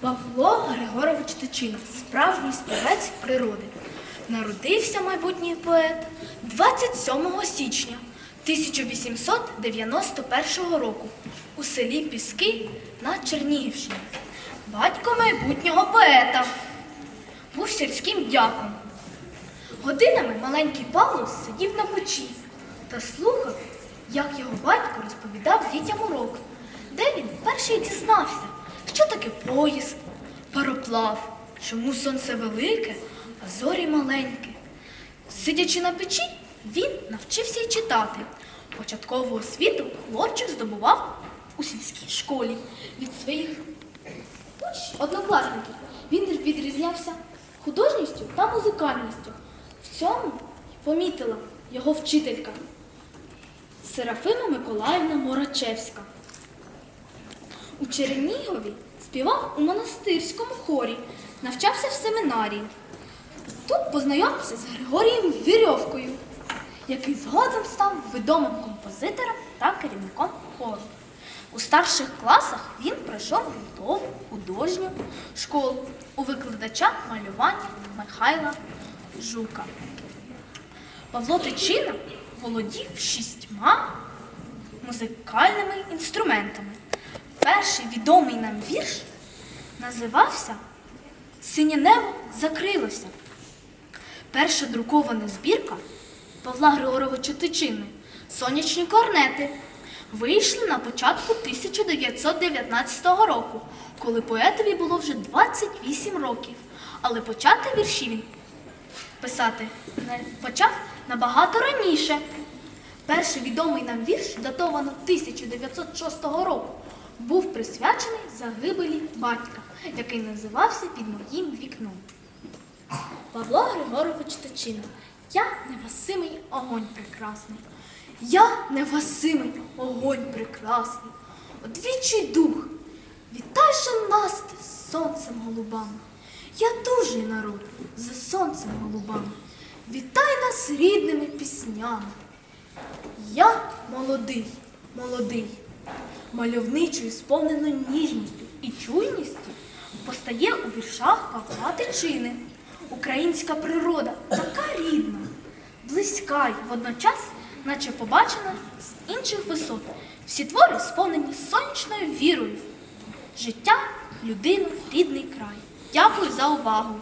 Павло Григорович Тичина, справжній співець природи. Народився майбутній поет 27 січня 1891 року у селі Піски на Чернігівщині. Батько майбутнього поета. Був сільським дяком. Годинами маленький Павло сидів на печі та слухав, як його батько розповідав дітям урок, де він вперше дізнався, що таке поїзд, пароплав, чому сонце велике, а зорі маленькі. Сидячи на печі, він навчився й читати. Початкову освіту хлопчик здобував у сільській школі від своїх однокласників. Він відрізнявся художністю та музикальністю. В цьому помітила його вчителька Серафима Миколаївна Морачевська. У Чернігові співав у монастирському хорі, навчався в семінарії. Тут познайомився з Григорієм Вірьовкою, який згодом став відомим композитором та керівником хору. У старших класах він пройшов гуртову художню школу у викладача малювання Михайла Жука. Павло Тичина володів шістьма музикальними інструментами. Перший відомий нам вірш називався Синє небо закрилося. Перша друкована збірка Павла Григоровича Тичини Сонячні корнети вийшли на початку 1919 року, коли поетові було вже 28 років. Але почати вірші він писати почав набагато раніше. Перший відомий нам вірш, датовано 1906 року, був присвячений загибелі батька, який називався Під моїм вікном. Павло Григорович Тичина. Я невасимий огонь прекрасний. Я невасимий огонь прекрасний. Одвічий дух, вітай же нас сонцем голубами. Я дужий народ за сонцем голубами. Вітай нас рідними піснями. Я молодий, молодий, мальовничою сповненою ніжністю і чуйністю постає у віршах Павла Тичини. Українська природа така рідна, близька й водночас, наче побачена з інших висот. Всі твори сповнені сонячною вірою. Життя, людину, рідний край. Дякую за увагу.